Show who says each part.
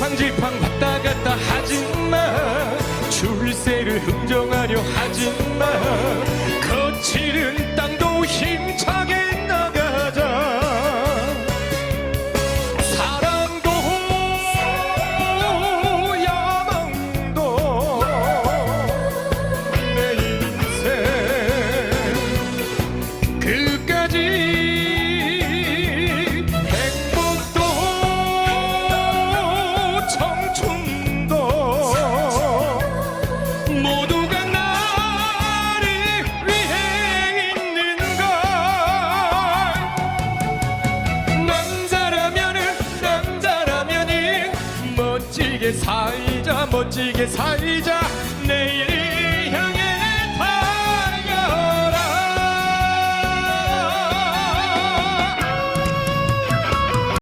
Speaker 1: 지팡지팡 왔다 갔다 하지마 줄세를 흥정하려 하지마 살자 멋지게 살자